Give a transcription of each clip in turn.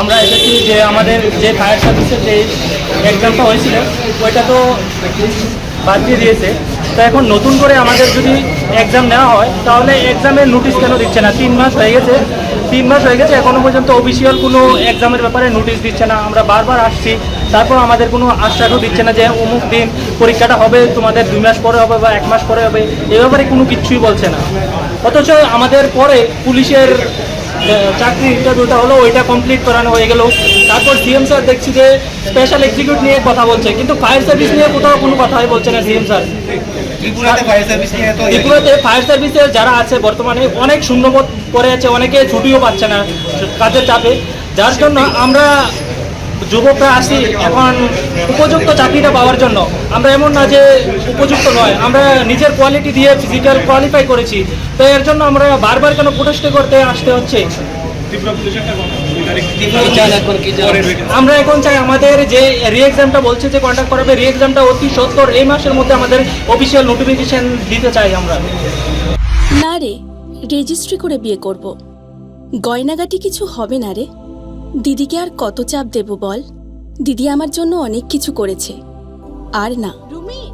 আমরা এসেছি যে আমাদের যে ফায়ার সার্ভিসের যে এক্সামটা হয়েছিল, ওইটা তো বাদ দিয়ে দিয়েছে। তো এখন নতুন করে আমাদের যদি এক্সাম নেওয়া হয়, তাহলে এক্সামের নোটিশ কেন দিচ্ছে না? তিন মাস হয়ে গেছে, তিন মাস হয়ে গেছে এখনও পর্যন্ত অফিসিয়াল কোনো এক্সামের ব্যাপারে নোটিশ দিচ্ছে না। আমরা বারবার আসছি, তারপর আমাদের কোনো আশ্বাসও দিচ্ছে না যে অমুক দিন পরীক্ষাটা হবে, তোমাদের দুই মাস পরে হবে বা এক মাস পরে হবে। এ ব্যাপারে কোনো কিচ্ছুই বলছে না। অথচ আমাদের পরে পুলিশের চাকরি ইন্টারভিউটা হলো ওইটা কমপ্লিট করানো হয়ে গেল। তারপর সিএম স্যার দেখছি যে স্পেশাল এক্সিকিউট নিয়ে কথা বলছে কিন্তু ফায়ার সার্ভিস নিয়ে কোথাও কোনো কথাই বলছে না সিএম স্যার ত্রিপুরাতে ফায়ার সার্ভিস যারা আছে বর্তমানে অনেক শূন্যবোধ পড়ে আছে অনেকে ছুটিও পাচ্ছে না কাজের চাপে। যার জন্য আমরা যুবকরা আসি এখন উপযুক্ত চাকরিটা পাওয়ার জন্য। আমরা এমন না যে উপযুক্ত নয় আমরা নিজের কোয়ালিটি দিয়ে ফিজিক্যাল কোয়ালিফাই করেছি। তো এর জন্য আমরা বারবার কেন প্রোটেস্ট করতে আসতে হচ্ছে? আমরা এখন চাই আমাদের যে রি এক্সামটা বলছে যে কন্ট্যাক্ট করাবে রি এক্সামটা অতি সত্তর। এই মাসের মধ্যে আমাদের অফিসিয়াল নোটিফিকেশন দিতে চাই আমরা। না রে রেজিস্ট্রি করে বিয়ে করব। গয়নাগাটি কিছু হবে না রে? দিদিকে আর কত চাপ দেব বল? দিদি আমার জন্য অনেক কিছু করেছে। আর না। রুমি।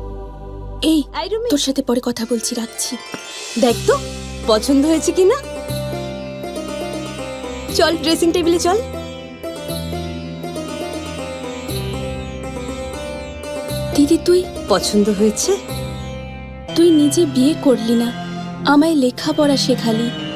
এই তোর সাথে পরে কথা বলছি রাখছি। দেখ তো পছন্দ হয়েছে কিনা? চল ড্রেসিং টেবিলে চল। দিদি তুই পছন্দ হয়েছে? তুই নিজে বিয়ে করলি না। আমায় লেখাপড়া শেখালি।